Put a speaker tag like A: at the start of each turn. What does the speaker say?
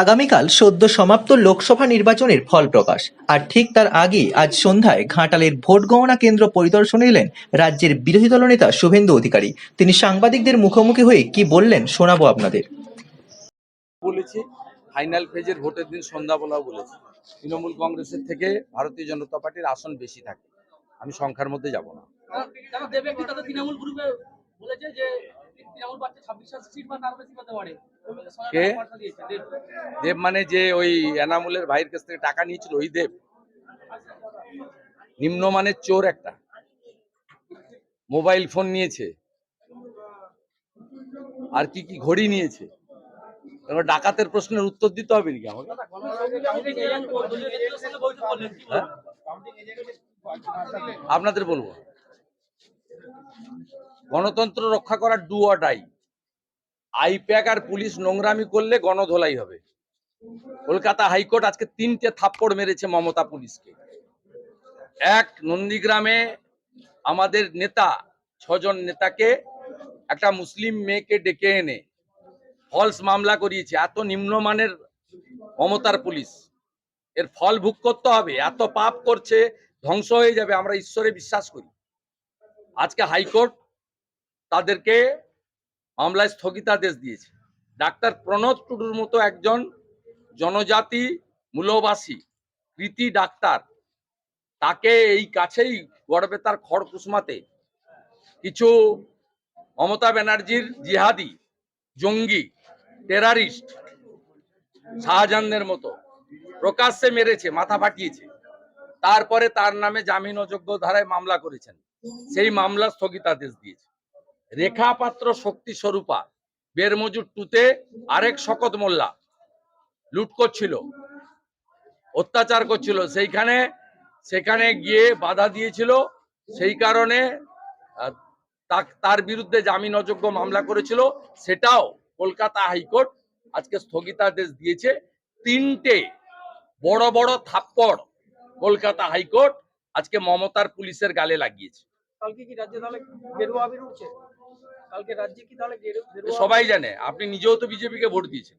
A: আগামীকাল সদ্য সমাপ্ত লোকসভা নির্বাচনের ফল প্রকাশ। আর ঠিক তার আগেই আজ সন্ধ্যায় ঘাটালের ভোট গণনা কেন্দ্র পরিদর্শনে এলেন রাজ্যের বিরোধী দলনেতা শুভেন্দু অধিকারী। তিনি সাংবাদিকদের মুখোমুখি হয়ে কি বললেন শোনাবো আপনাদের।
B: বলেছি ফাইনাল ফেজের ভোটের দিন সন্ধ্যাবেলাও বলেছি। তৃণমূল কংগ্রেসের থেকে ভারতীয় জনতা পার্টির আসন বেশি থাকে। আমি সংখ্যার মধ্যে যাব না।
C: তৃণমূল গ্রুপে বলেছে যে
B: কে?
C: দেব।
B: মানে যে ওই এনামুলের ভাইয়ের কাছ থেকে টাকা নিয়েছিল ওই দেব নিম্নমানের চোর একটা মোবাইল ফোন নিয়েছে আর কি কি ঘড়ি নিয়েছে এবার ডাকাতের প্রশ্নের উত্তর দিতে হবে নাকি আমাকে? হ্যাঁ? আপনাদের বলব গণতন্ত্র রক্ষা করার ডু অর ডাই আইপ্যাক আর পুলিশ নোংরামি করলে গণধোলাই হবে। কলকাতা হাইকোর্ট আজকে তিনটে থাপ্পড় মেরেছে মমতা পুলিশকে। এক, নন্দীগ্রামে আমাদের নেতা, ছজন নেতাকে একটা মুসলিম মেয়েকে ডেকে এনে ফলস মামলা করিয়েছে। এত নিম্নমানের মমতার পুলিশ। এর ফল ভোগ করতে হবে। এত পাপ করছে, ধ্বংস হয়ে যাবে, আমরা ঈশ্বরে বিশ্বাস করি। আজকে হাইকোর্ট তাদেরকে মামলায় স্থগিতাদেশ দিয়েছে। ডাক্তার প্রণব টুডুর মতো একজন জনজাতি মূলবাসী, কৃতি ডাক্তার, তাকে এই কাছেই গড়বেতার খড়কুসমাতে কিছু মমতা ব্যানার্জির জিহাদি, জঙ্গি, টেরারিস্ট শাহজাহানের মতো প্রকাশ্যে মেরেছে, মাথা ফাটিয়েছে। তারপরে তার নামে জামিন অযোগ্য ধারায় মামলা করেছেন। সেই মামলা স্থগিতাদেশ দিয়েছে। রেখা পাত্র শক্তি স্বরূপা, বেরমজুর টুতে আরেক শকত মোল্লা। লুট করছিল, অত্যাচার করছিল। সেইখানে, সেখানে গিয়ে বাধা দিয়েছিল। সেই কারণে তার বিরুদ্ধে জামিন অযোগ্য মামলা করেছিল। সেটাও কলকাতা হাইকোর্ট আজকে স্থগিতাদেশ দিয়েছে। তিনটে বড় বড় থাপ্পড় কলকাতা হাইকোর্ট আজকে মমতার পুলিশের গালে লাগিয়েছে।
C: কালকে কি রাজ্যে তাহলে গেরুয়া আবির উঠছে? কালকে রাজ্যে কি তাহলে
B: সবাই জানে আপনি নিজেও তো বিজেপিকে ভোট দিয়েছেন।